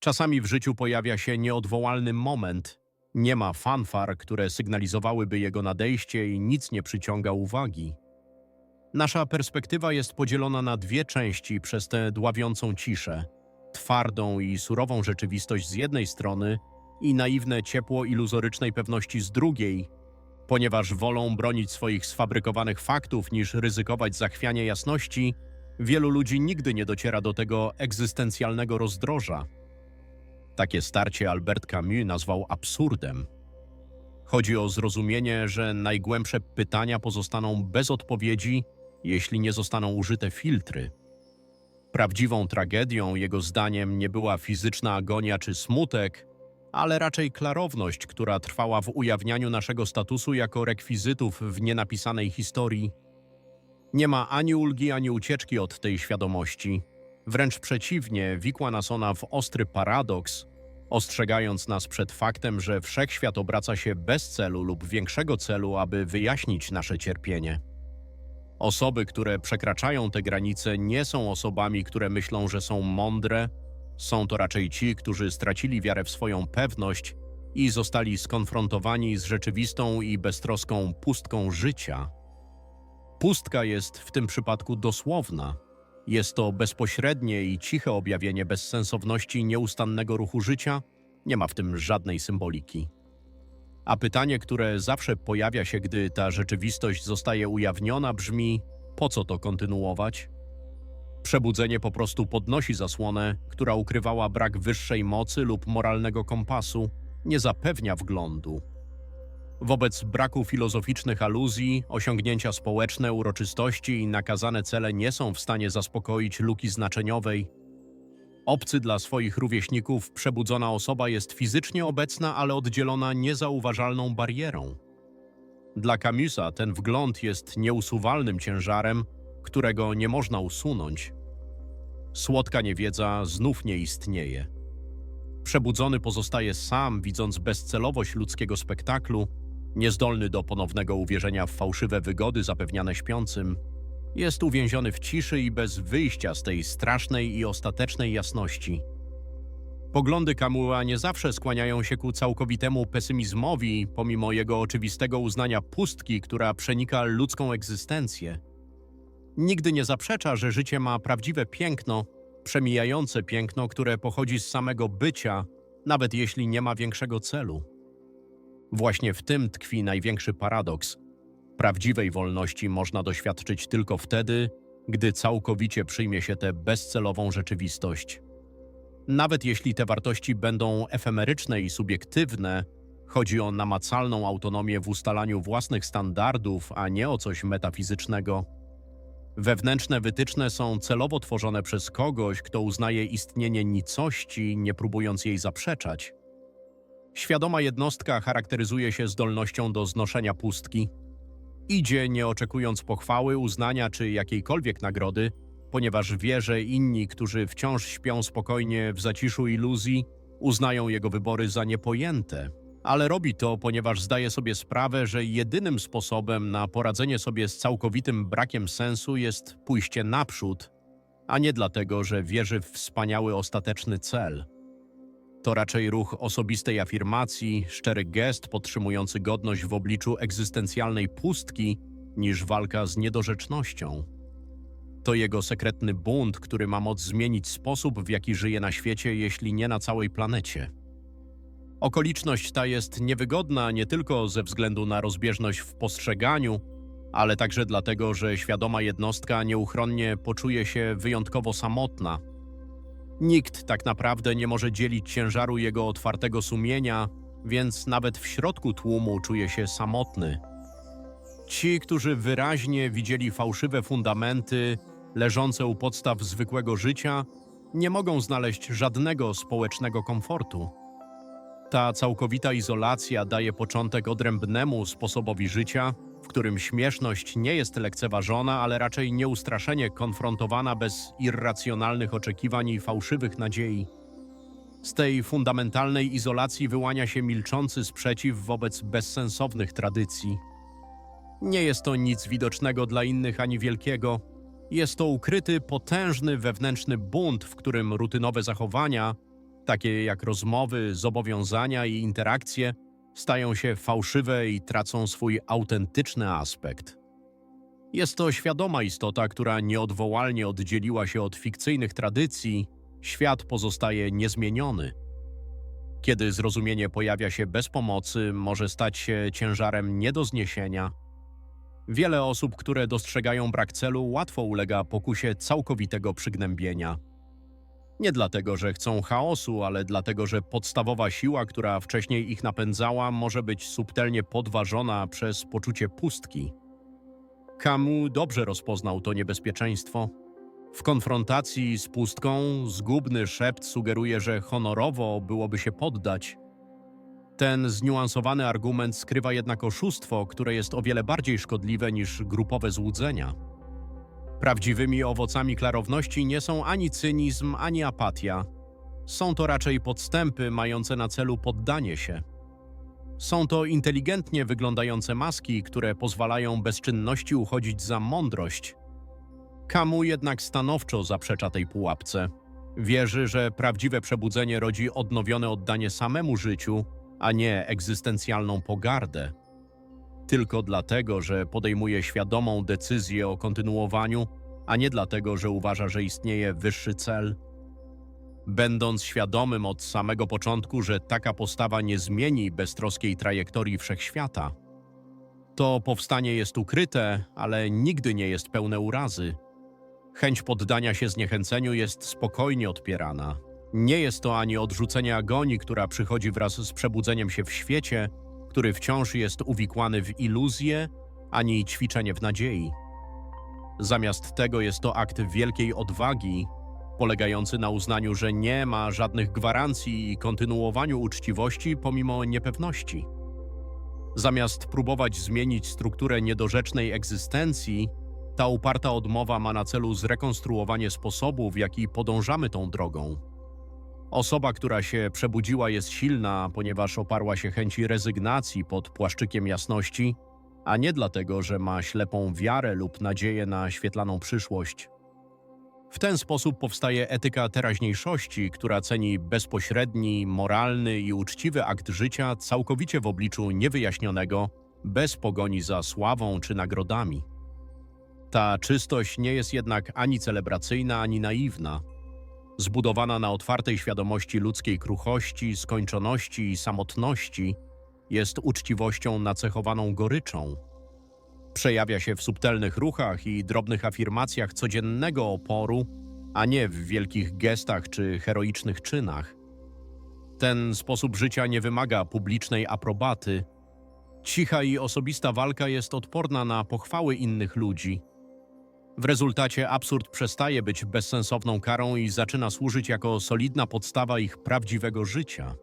Czasami w życiu pojawia się nieodwołalny moment. Nie ma fanfar, które sygnalizowałyby jego nadejście i nic nie przyciąga uwagi. Nasza perspektywa jest podzielona na dwie części przez tę dławiącą ciszę. Twardą i surową rzeczywistość z jednej strony i naiwne ciepło iluzorycznej pewności z drugiej, ponieważ wolą bronić swoich sfabrykowanych faktów niż ryzykować zachwianie jasności, wielu ludzi nigdy nie dociera do tego egzystencjalnego rozdroża. Takie starcie Albert Camus nazwał absurdem. Chodzi o zrozumienie, że najgłębsze pytania pozostaną bez odpowiedzi, jeśli nie zostaną użyte filtry. Prawdziwą tragedią, jego zdaniem, nie była fizyczna agonia czy smutek, ale raczej klarowność, która trwała w ujawnianiu naszego statusu jako rekwizytów w nienapisanej historii. Nie ma ani ulgi, ani ucieczki od tej świadomości. Wręcz przeciwnie, wikła nas ona w ostry paradoks, ostrzegając nas przed faktem, że wszechświat obraca się bez celu lub większego celu, aby wyjaśnić nasze cierpienie. Osoby, które przekraczają te granice, nie są osobami, które myślą, że są mądre. Są to raczej ci, którzy stracili wiarę w swoją pewność i zostali skonfrontowani z rzeczywistą i beztroską pustką życia. Pustka jest w tym przypadku dosłowna. Jest to bezpośrednie i ciche objawienie bezsensowności nieustannego ruchu życia, nie ma w tym żadnej symboliki. A pytanie, które zawsze pojawia się, gdy ta rzeczywistość zostaje ujawniona, brzmi: po co to kontynuować? Przebudzenie po prostu podnosi zasłonę, która ukrywała brak wyższej mocy lub moralnego kompasu, nie zapewnia wglądu. Wobec braku filozoficznych aluzji, osiągnięcia społeczne, uroczystości i nakazane cele nie są w stanie zaspokoić luki znaczeniowej. Obcy dla swoich rówieśników przebudzona osoba jest fizycznie obecna, ale oddzielona niezauważalną barierą. Dla Camusa ten wgląd jest nieusuwalnym ciężarem, którego nie można usunąć. Słodka niewiedza znów nie istnieje. Przebudzony pozostaje sam, widząc bezcelowość ludzkiego spektaklu, niezdolny do ponownego uwierzenia w fałszywe wygody zapewniane śpiącym. Jest uwięziony w ciszy i bez wyjścia z tej strasznej i ostatecznej jasności. Poglądy Kamua nie zawsze skłaniają się ku całkowitemu pesymizmowi, pomimo jego oczywistego uznania pustki, która przenika ludzką egzystencję. Nigdy nie zaprzecza, że życie ma prawdziwe piękno, przemijające piękno, które pochodzi z samego bycia, nawet jeśli nie ma większego celu. Właśnie w tym tkwi największy paradoks. Prawdziwej wolności można doświadczyć tylko wtedy, gdy całkowicie przyjmie się tę bezcelową rzeczywistość. Nawet jeśli te wartości będą efemeryczne i subiektywne, chodzi o namacalną autonomię w ustalaniu własnych standardów, a nie o coś metafizycznego. Wewnętrzne wytyczne są celowo tworzone przez kogoś, kto uznaje istnienie nicości, nie próbując jej zaprzeczać. Świadoma jednostka charakteryzuje się zdolnością do znoszenia pustki. Idzie nie oczekując pochwały, uznania czy jakiejkolwiek nagrody, ponieważ wie, że inni, którzy wciąż śpią spokojnie w zaciszu iluzji, uznają jego wybory za niepojęte. Ale robi to, ponieważ zdaje sobie sprawę, że jedynym sposobem na poradzenie sobie z całkowitym brakiem sensu jest pójście naprzód, a nie dlatego, że wierzy w wspaniały ostateczny cel. To raczej ruch osobistej afirmacji, szczery gest podtrzymujący godność w obliczu egzystencjalnej pustki, niż walka z niedorzecznością. To jego sekretny bunt, który ma moc zmienić sposób, w jaki żyje na świecie, jeśli nie na całej planecie. Okoliczność ta jest niewygodna nie tylko ze względu na rozbieżność w postrzeganiu, ale także dlatego, że świadoma jednostka nieuchronnie poczuje się wyjątkowo samotna. Nikt tak naprawdę nie może dzielić ciężaru jego otwartego sumienia, więc nawet w środku tłumu czuje się samotny. Ci, którzy wyraźnie widzieli fałszywe fundamenty leżące u podstaw zwykłego życia, nie mogą znaleźć żadnego społecznego komfortu. Ta całkowita izolacja daje początek odrębnemu sposobowi życia, w którym śmieszność nie jest lekceważona, ale raczej nieustraszenie konfrontowana bez irracjonalnych oczekiwań i fałszywych nadziei. Z tej fundamentalnej izolacji wyłania się milczący sprzeciw wobec bezsensownych tradycji. Nie jest to nic widocznego dla innych ani wielkiego. Jest to ukryty, potężny wewnętrzny bunt, w którym rutynowe zachowania takie jak rozmowy, zobowiązania i interakcje, stają się fałszywe i tracą swój autentyczny aspekt. Jest to świadoma istota, która nieodwołalnie oddzieliła się od fikcyjnych tradycji, świat pozostaje niezmieniony. Kiedy zrozumienie pojawia się bez pomocy, może stać się ciężarem nie do zniesienia. Wiele osób, które dostrzegają brak celu, łatwo ulega pokusie całkowitego przygnębienia. Nie dlatego, że chcą chaosu, ale dlatego, że podstawowa siła, która wcześniej ich napędzała, może być subtelnie podważona przez poczucie pustki. Camus dobrze rozpoznał to niebezpieczeństwo. W konfrontacji z pustką zgubny szept sugeruje, że honorowo byłoby się poddać. Ten zniuansowany argument skrywa jednak oszustwo, które jest o wiele bardziej szkodliwe niż grupowe złudzenia. Prawdziwymi owocami klarowności nie są ani cynizm, ani apatia. Są to raczej podstępy mające na celu poddanie się. Są to inteligentnie wyglądające maski, które pozwalają bezczynności uchodzić za mądrość. Kamu jednak stanowczo zaprzecza tej pułapce. Wierzy, że prawdziwe przebudzenie rodzi odnowione oddanie samemu życiu, a nie egzystencjalną pogardę. Tylko dlatego, że podejmuje świadomą decyzję o kontynuowaniu, a nie dlatego, że uważa, że istnieje wyższy cel. Będąc świadomym od samego początku, że taka postawa nie zmieni beztroskiej trajektorii wszechświata, to powstanie jest ukryte, ale nigdy nie jest pełne urazy. Chęć poddania się zniechęceniu jest spokojnie odpierana. Nie jest to ani odrzucenie agonii, która przychodzi wraz z przebudzeniem się w świecie, który wciąż jest uwikłany w iluzję, ani ćwiczenie w nadziei. Zamiast tego jest to akt wielkiej odwagi, polegający na uznaniu, że nie ma żadnych gwarancji i kontynuowaniu uczciwości pomimo niepewności. Zamiast próbować zmienić strukturę niedorzecznej egzystencji, ta uparta odmowa ma na celu zrekonstruowanie sposobu, w jaki podążamy tą drogą. Osoba, która się przebudziła, jest silna, ponieważ oparła się chęci rezygnacji pod płaszczykiem jasności, a nie dlatego, że ma ślepą wiarę lub nadzieję na świetlaną przyszłość. W ten sposób powstaje etyka teraźniejszości, która ceni bezpośredni, moralny i uczciwy akt życia całkowicie w obliczu niewyjaśnionego, bez pogoni za sławą czy nagrodami. Ta czystość nie jest jednak ani celebracyjna, ani naiwna. Zbudowana na otwartej świadomości ludzkiej kruchości, skończoności i samotności, jest uczciwością nacechowaną goryczą. Przejawia się w subtelnych ruchach i drobnych afirmacjach codziennego oporu, a nie w wielkich gestach czy heroicznych czynach. Ten sposób życia nie wymaga publicznej aprobaty. Cicha i osobista walka jest odporna na pochwały innych ludzi. W rezultacie absurd przestaje być bezsensowną karą i zaczyna służyć jako solidna podstawa ich prawdziwego życia.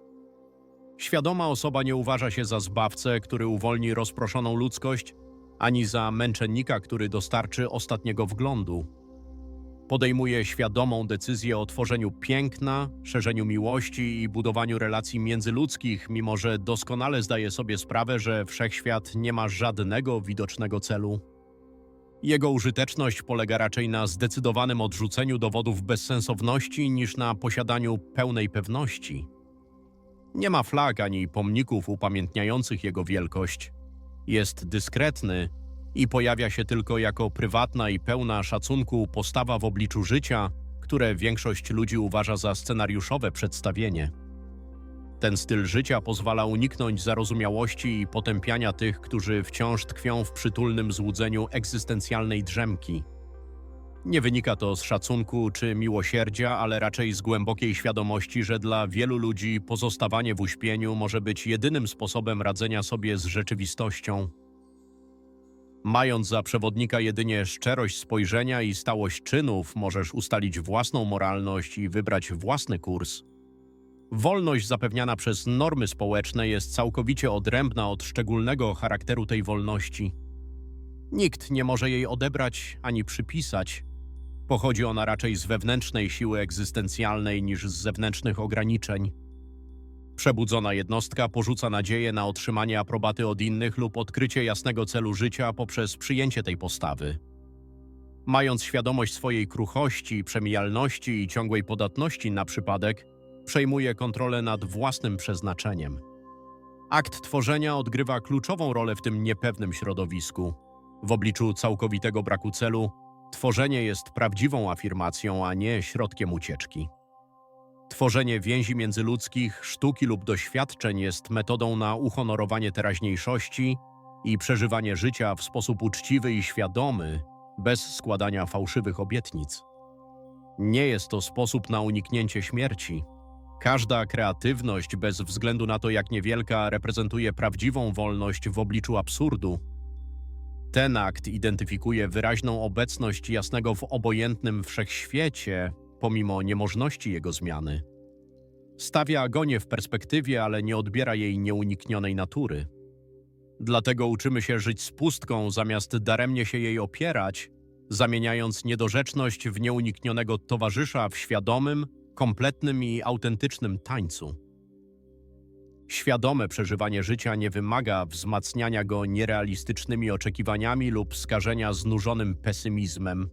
Świadoma osoba nie uważa się za zbawcę, który uwolni rozproszoną ludzkość, ani za męczennika, który dostarczy ostatniego wglądu. Podejmuje świadomą decyzję o tworzeniu piękna, szerzeniu miłości i budowaniu relacji międzyludzkich, mimo że doskonale zdaje sobie sprawę, że wszechświat nie ma żadnego widocznego celu. Jego użyteczność polega raczej na zdecydowanym odrzuceniu dowodów bezsensowności niż na posiadaniu pełnej pewności. Nie ma flag ani pomników upamiętniających jego wielkość. Jest dyskretny i pojawia się tylko jako prywatna i pełna szacunku postawa w obliczu życia, które większość ludzi uważa za scenariuszowe przedstawienie. Ten styl życia pozwala uniknąć zarozumiałości i potępiania tych, którzy wciąż tkwią w przytulnym złudzeniu egzystencjalnej drzemki. Nie wynika to z szacunku czy miłosierdzia, ale raczej z głębokiej świadomości, że dla wielu ludzi pozostawanie w uśpieniu może być jedynym sposobem radzenia sobie z rzeczywistością. Mając za przewodnika jedynie szczerość spojrzenia i stałość czynów, możesz ustalić własną moralność i wybrać własny kurs. Wolność zapewniana przez normy społeczne jest całkowicie odrębna od szczególnego charakteru tej wolności. Nikt nie może jej odebrać ani przypisać. Pochodzi ona raczej z wewnętrznej siły egzystencjalnej niż z zewnętrznych ograniczeń. Przebudzona jednostka porzuca nadzieję na otrzymanie aprobaty od innych lub odkrycie jasnego celu życia poprzez przyjęcie tej postawy. Mając świadomość swojej kruchości, przemijalności i ciągłej podatności na przypadek, przejmuje kontrolę nad własnym przeznaczeniem. Akt tworzenia odgrywa kluczową rolę w tym niepewnym środowisku. W obliczu całkowitego braku celu, tworzenie jest prawdziwą afirmacją, a nie środkiem ucieczki. Tworzenie więzi międzyludzkich, sztuki lub doświadczeń jest metodą na uhonorowanie teraźniejszości i przeżywanie życia w sposób uczciwy i świadomy, bez składania fałszywych obietnic. Nie jest to sposób na uniknięcie śmierci. Każda kreatywność, bez względu na to, jak niewielka, reprezentuje prawdziwą wolność w obliczu absurdu. Ten akt identyfikuje wyraźną obecność jasnego w obojętnym wszechświecie, pomimo niemożności jego zmiany. Stawia agonię w perspektywie, ale nie odbiera jej nieuniknionej natury. Dlatego uczymy się żyć z pustką, zamiast daremnie się jej opierać, zamieniając niedorzeczność w nieuniknionego towarzysza w świadomym, kompletnym i autentycznym tańcu. Świadome przeżywanie życia nie wymaga wzmacniania go nierealistycznymi oczekiwaniami lub skażenia znużonym pesymizmem.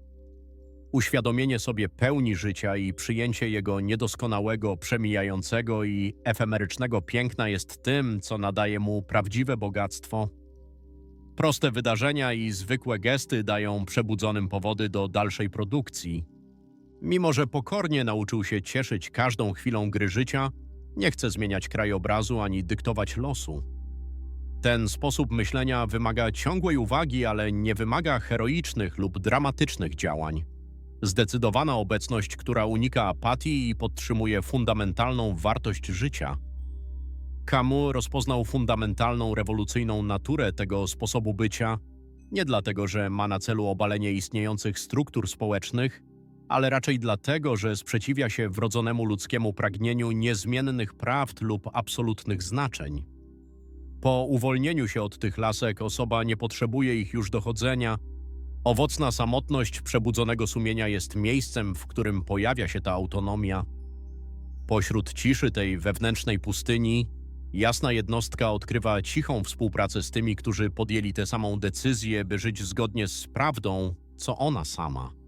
Uświadomienie sobie pełni życia i przyjęcie jego niedoskonałego, przemijającego i efemerycznego piękna jest tym, co nadaje mu prawdziwe bogactwo. Proste wydarzenia i zwykłe gesty dają przebudzonym powody do dalszej produkcji. Mimo, że pokornie nauczył się cieszyć każdą chwilą gry życia, nie chce zmieniać krajobrazu ani dyktować losu. Ten sposób myślenia wymaga ciągłej uwagi, ale nie wymaga heroicznych lub dramatycznych działań. Zdecydowana obecność, która unika apatii i podtrzymuje fundamentalną wartość życia. Camus rozpoznał fundamentalną, rewolucyjną naturę tego sposobu bycia nie dlatego, że ma na celu obalenie istniejących struktur społecznych, ale raczej dlatego, że sprzeciwia się wrodzonemu ludzkiemu pragnieniu niezmiennych prawd lub absolutnych znaczeń. Po uwolnieniu się od tych lasek osoba nie potrzebuje ich już dochodzenia. Owocna samotność przebudzonego sumienia jest miejscem, w którym pojawia się ta autonomia. Pośród ciszy tej wewnętrznej pustyni, jasna jednostka odkrywa cichą współpracę z tymi, którzy podjęli tę samą decyzję, by żyć zgodnie z prawdą, co ona sama.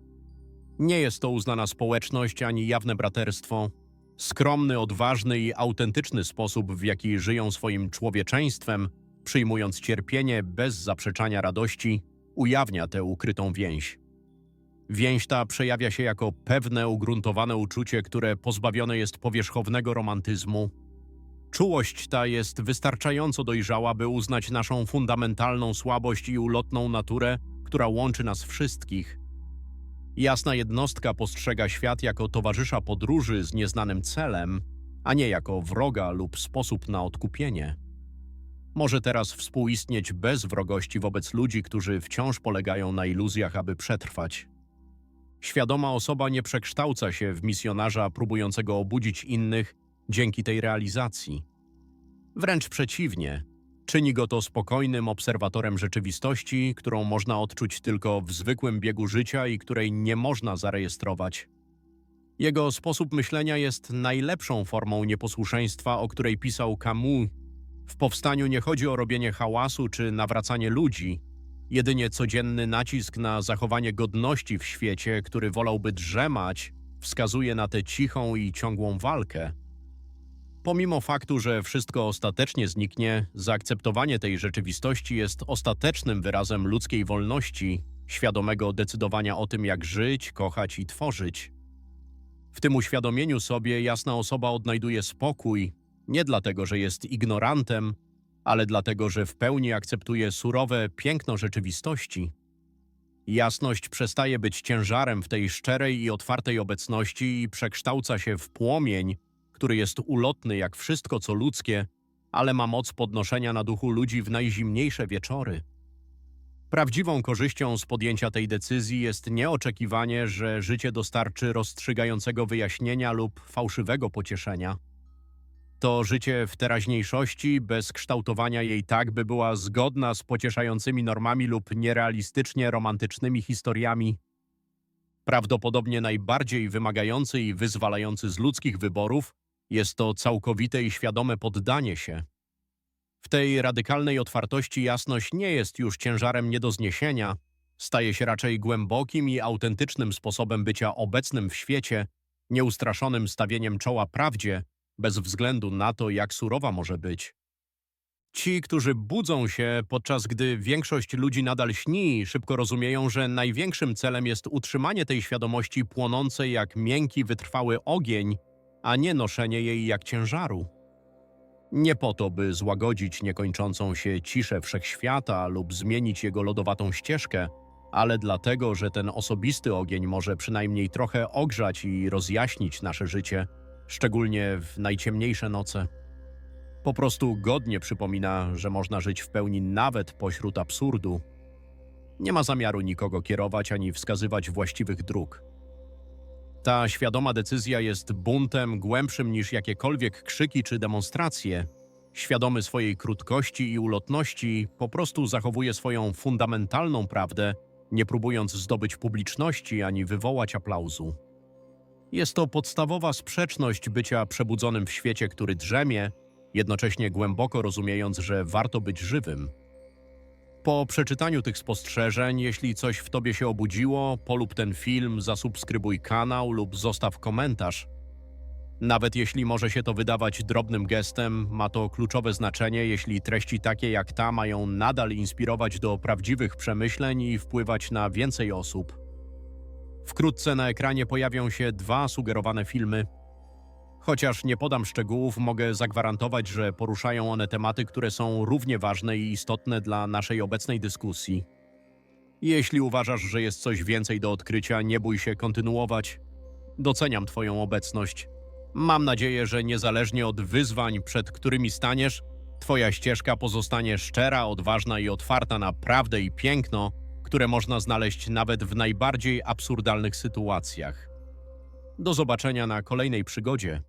Nie jest to uznana społeczność ani jawne braterstwo. Skromny, odważny i autentyczny sposób, w jaki żyją swoim człowieczeństwem, przyjmując cierpienie bez zaprzeczania radości, ujawnia tę ukrytą więź. Więź ta przejawia się jako pewne, ugruntowane uczucie, które pozbawione jest powierzchownego romantyzmu. Czułość ta jest wystarczająco dojrzała, by uznać naszą fundamentalną słabość i ulotną naturę, która łączy nas wszystkich – Jasna jednostka postrzega świat jako towarzysza podróży z nieznanym celem, a nie jako wroga lub sposób na odkupienie. Może teraz współistnieć bez wrogości wobec ludzi, którzy wciąż polegają na iluzjach, aby przetrwać. Świadoma osoba nie przekształca się w misjonarza próbującego obudzić innych dzięki tej realizacji. Wręcz przeciwnie – Czyni go to spokojnym obserwatorem rzeczywistości, którą można odczuć tylko w zwykłym biegu życia i której nie można zarejestrować. Jego sposób myślenia jest najlepszą formą nieposłuszeństwa, o której pisał Camus. W powstaniu nie chodzi o robienie hałasu czy nawracanie ludzi, jedynie codzienny nacisk na zachowanie godności w świecie, który wolałby drzemać, wskazuje na tę cichą i ciągłą walkę. Pomimo faktu, że wszystko ostatecznie zniknie, zaakceptowanie tej rzeczywistości jest ostatecznym wyrazem ludzkiej wolności, świadomego decydowania o tym, jak żyć, kochać i tworzyć. W tym uświadomieniu sobie jasna osoba odnajduje spokój, nie dlatego, że jest ignorantem, ale dlatego, że w pełni akceptuje surowe piękno rzeczywistości. Jasność przestaje być ciężarem w tej szczerej i otwartej obecności i przekształca się w płomień, który jest ulotny jak wszystko co ludzkie, ale ma moc podnoszenia na duchu ludzi w najzimniejsze wieczory. Prawdziwą korzyścią z podjęcia tej decyzji jest nie oczekiwanie, że życie dostarczy rozstrzygającego wyjaśnienia lub fałszywego pocieszenia. To życie w teraźniejszości, bez kształtowania jej tak, by była zgodna z pocieszającymi normami lub nierealistycznie romantycznymi historiami. Prawdopodobnie najbardziej wymagający i wyzwalający z ludzkich wyborów jest to całkowite i świadome poddanie się. W tej radykalnej otwartości jasność nie jest już ciężarem nie do zniesienia, staje się raczej głębokim i autentycznym sposobem bycia obecnym w świecie, nieustraszonym stawieniem czoła prawdzie, bez względu na to, jak surowa może być. Ci, którzy budzą się, podczas gdy większość ludzi nadal śni, szybko rozumieją, że największym celem jest utrzymanie tej świadomości płonącej jak miękki, wytrwały ogień, a nie noszenie jej jak ciężaru. Nie po to, by złagodzić niekończącą się ciszę wszechświata lub zmienić jego lodowatą ścieżkę, ale dlatego, że ten osobisty ogień może przynajmniej trochę ogrzać i rozjaśnić nasze życie, szczególnie w najciemniejsze noce. Po prostu godnie przypomina, że można żyć w pełni nawet pośród absurdu. Nie ma zamiaru nikogo kierować ani wskazywać właściwych dróg. Ta świadoma decyzja jest buntem głębszym niż jakiekolwiek krzyki czy demonstracje. Świadomy swojej krótkości i ulotności, po prostu zachowuje swoją fundamentalną prawdę, nie próbując zdobyć publiczności ani wywołać aplauzu. Jest to podstawowa sprzeczność bycia przebudzonym w świecie, który drzemie, jednocześnie głęboko rozumiejąc, że warto być żywym. Po przeczytaniu tych spostrzeżeń, jeśli coś w tobie się obudziło, polub ten film, zasubskrybuj kanał lub zostaw komentarz. Nawet jeśli może się to wydawać drobnym gestem, ma to kluczowe znaczenie, jeśli treści takie jak ta mają nadal inspirować do prawdziwych przemyśleń i wpływać na więcej osób. Wkrótce na ekranie pojawią się dwa sugerowane filmy. Chociaż nie podam szczegółów, mogę zagwarantować, że poruszają one tematy, które są równie ważne i istotne dla naszej obecnej dyskusji. Jeśli uważasz, że jest coś więcej do odkrycia, nie bój się kontynuować. Doceniam Twoją obecność. Mam nadzieję, że niezależnie od wyzwań, przed którymi staniesz, Twoja ścieżka pozostanie szczera, odważna i otwarta na prawdę i piękno, które można znaleźć nawet w najbardziej absurdalnych sytuacjach. Do zobaczenia na kolejnej przygodzie.